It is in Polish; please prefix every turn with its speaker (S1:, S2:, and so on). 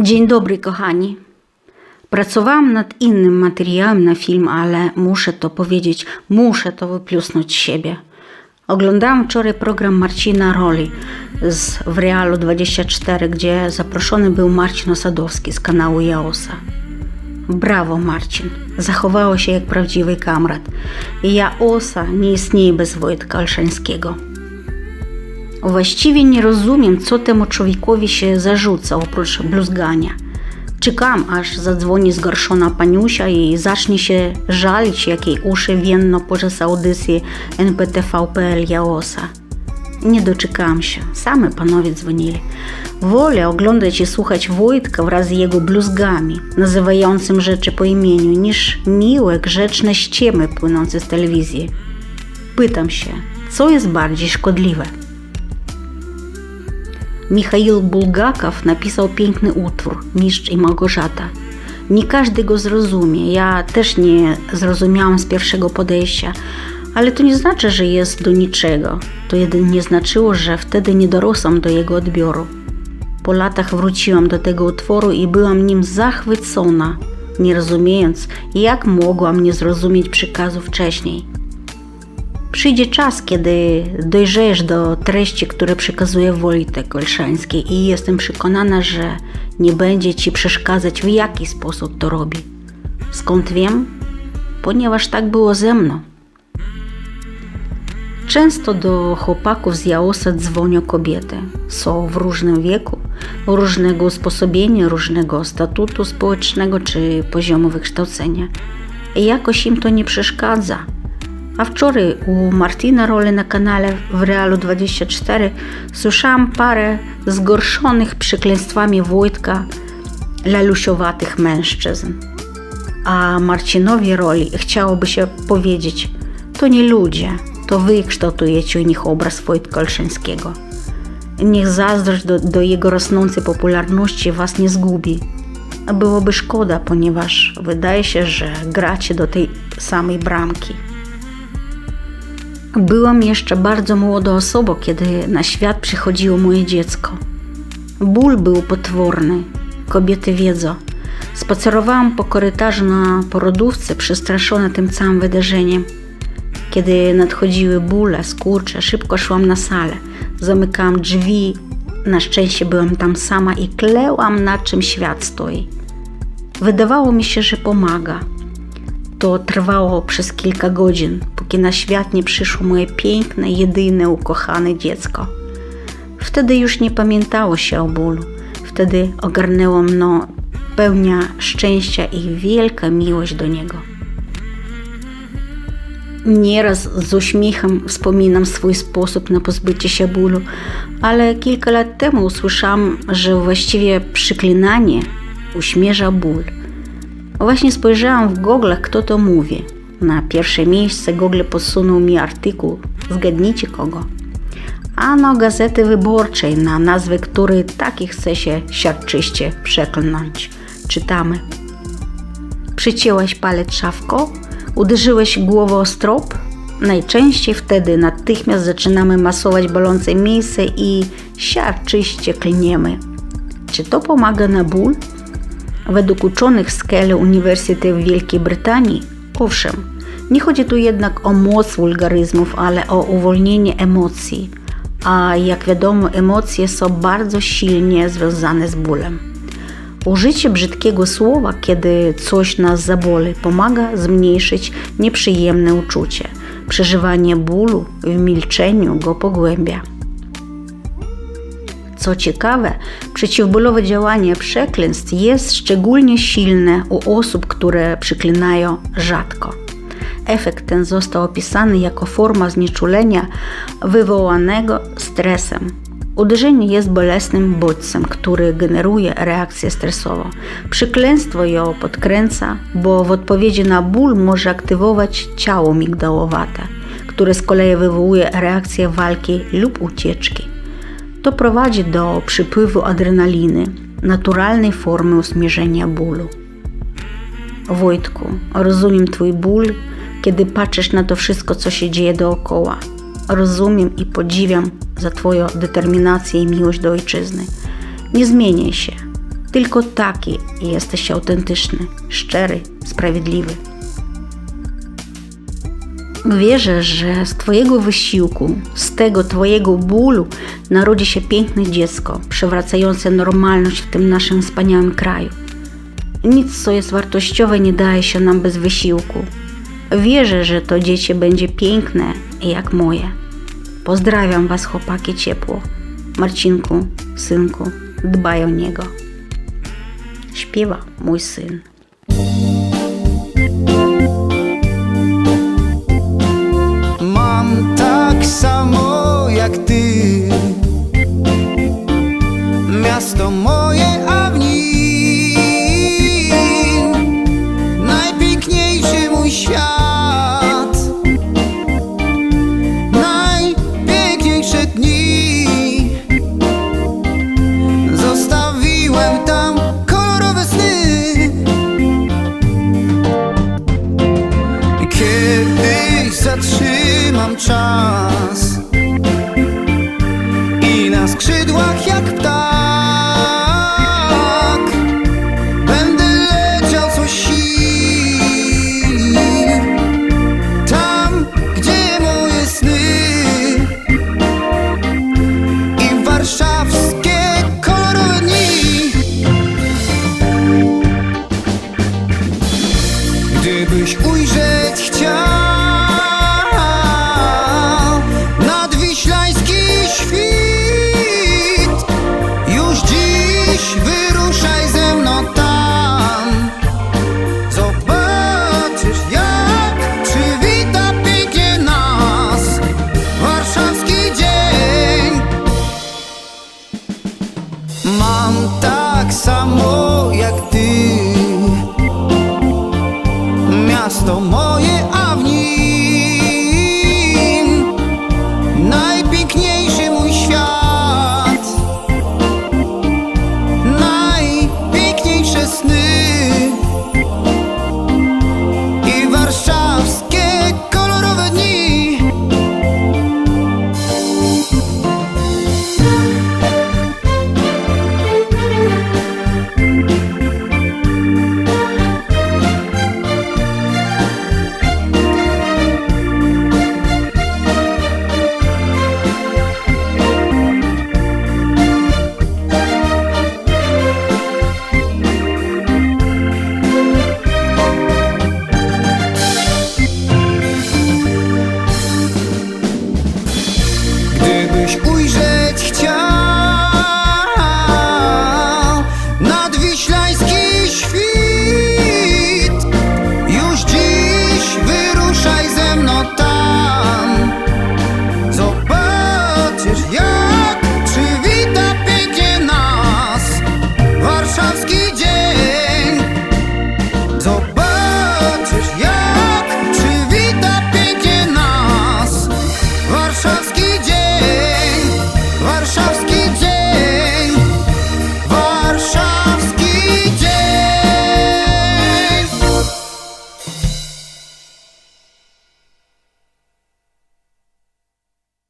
S1: Dzień dobry, kochani. Pracowałam nad innym materiałem na film, ale muszę to powiedzieć, muszę to wyplusnąć z siebie. Oglądałam wczoraj program Marcina Roli z w Realu 24, gdzie zaproszony był Marcin Osadowski z kanału Jaosa. Brawo, Marcin. Zachowało się jak prawdziwy kamrat. Jaosa nie istnieje bez Wojtka Olszańskiego. Właściwie nie rozumiem, co temu człowiekowi się zarzuca oprócz bluzgania. Czekam, aż zadzwoni zgorszona paniusia i zacznie się żalić, jakiej uszy wienno podczas audycji NPTV.pl Jaosa. Nie doczekałam się, same panowie dzwonili. Wolę oglądać i słuchać Wojtka wraz z jego bluzgami, nazywającym rzeczy po imieniu, niż miłe, grzeczne ściemy płynące z telewizji. Pytam się, co jest bardziej szkodliwe? Michail Bulgakow napisał piękny utwór Mistrz i Małgorzata. Nie każdy go zrozumie. Ja też nie zrozumiałam z pierwszego podejścia, ale to nie znaczy, że jest do niczego. To jedynie znaczyło, że wtedy nie dorosłam do jego odbioru. Po latach wróciłam do tego utworu i byłam nim zachwycona, nie rozumiejąc, jak mogłam nie zrozumieć przekazu wcześniej. Przyjdzie czas, kiedy dojrzejesz do treści, które przekazuje Wojtek Olszański i jestem przekonana, że nie będzie Ci przeszkadzać, w jaki sposób to robi. Skąd wiem? Ponieważ tak było ze mną. Często do chłopaków z Jaosa dzwonią kobiety. Są w różnym wieku, różnego usposobienia, różnego statutu społecznego czy poziomu wykształcenia. I jakoś im to nie przeszkadza. A wczoraj u Martina Role na kanale w Realu 24 słyszałam parę zgorszonych przekleństwami Wojtka lalusiowatych mężczyzn. A Marcinowi Roli chciałoby się powiedzieć, to nie ludzie, to wy kształtujecie u nich obraz Wojtka Olszańskiego. Niech zazdrość do, do jego rosnącej popularności was nie zgubi. Byłoby szkoda, ponieważ wydaje się, że gracie do tej samej bramki. Byłam jeszcze bardzo młodą osobą, kiedy na świat przychodziło moje dziecko. Ból był potworny, kobiety wiedzą. Spacerowałam po korytarzu na porodówce, przestraszona tym całym wydarzeniem. Kiedy nadchodziły bóle, skurcze, szybko szłam na salę. Zamykałam drzwi. Na szczęście byłam tam sama i klełam, na czym świat stoi. Wydawało mi się, że pomaga. To trwało przez kilka godzin, póki na świat nie przyszło moje piękne, jedyne, ukochane dziecko. Wtedy już nie pamiętało się o bólu. Wtedy ogarnęło mną pełnia szczęścia i wielka miłość do niego. Nieraz z uśmiechem wspominam swój sposób na pozbycie się bólu, ale kilka lat temu usłyszałam, że właściwie przyklinanie uśmierza ból. Właśnie spojrzałam w Google, kto to mówi. Na pierwsze miejsce Google posunął mi artykuł, zgadnijcie kogo. Ano Gazety Wyborczej, na nazwę której taki chce się siarczyście przeklnąć. Czytamy. Przycięłaś palec szafką? Uderzyłeś głową o strop? Najczęściej wtedy natychmiast zaczynamy masować bolące miejsce i siarczyście klniemy. Czy to pomaga na ból? Według uczonych z Keele Uniwersytetu Wielkiej Brytanii, owszem, nie chodzi tu jednak o moc wulgaryzmów, ale o uwolnienie emocji. A jak wiadomo, emocje są bardzo silnie związane z bólem. Użycie brzydkiego słowa, kiedy coś nas zaboli, pomaga zmniejszyć nieprzyjemne uczucie. Przeżywanie bólu w milczeniu go pogłębia. Co ciekawe, przeciwbólowe działanie przekleństw jest szczególnie silne u osób, które przyklinają rzadko. Efekt ten został opisany jako forma znieczulenia wywołanego stresem. Uderzenie jest bolesnym bodźcem, który generuje reakcję stresową. Przykleństwo ją podkręca, bo w odpowiedzi na ból może aktywować ciało migdałowate, które z kolei wywołuje reakcję walki lub ucieczki. To prowadzi do przypływu adrenaliny, naturalnej formy usmierzenia bólu. Wojtku, rozumiem Twój ból, kiedy patrzysz na to wszystko, co się dzieje dookoła. Rozumiem i podziwiam za Twoją determinację i miłość do ojczyzny. Nie zmieniaj się. Tylko taki jesteś autentyczny, szczery, sprawiedliwy. Wierzę, że z Twojego wysiłku, z tego Twojego bólu narodzi się piękne dziecko, przywracające normalność w tym naszym wspaniałym kraju. Nic, co jest wartościowe, nie daje się nam bez wysiłku. Wierzę, że to dziecię będzie piękne jak moje. Pozdrawiam Was, chłopaki, ciepło. Marcinku, synku, dbaj o niego. Śpiewa mój syn.
S2: Mam tak samo jak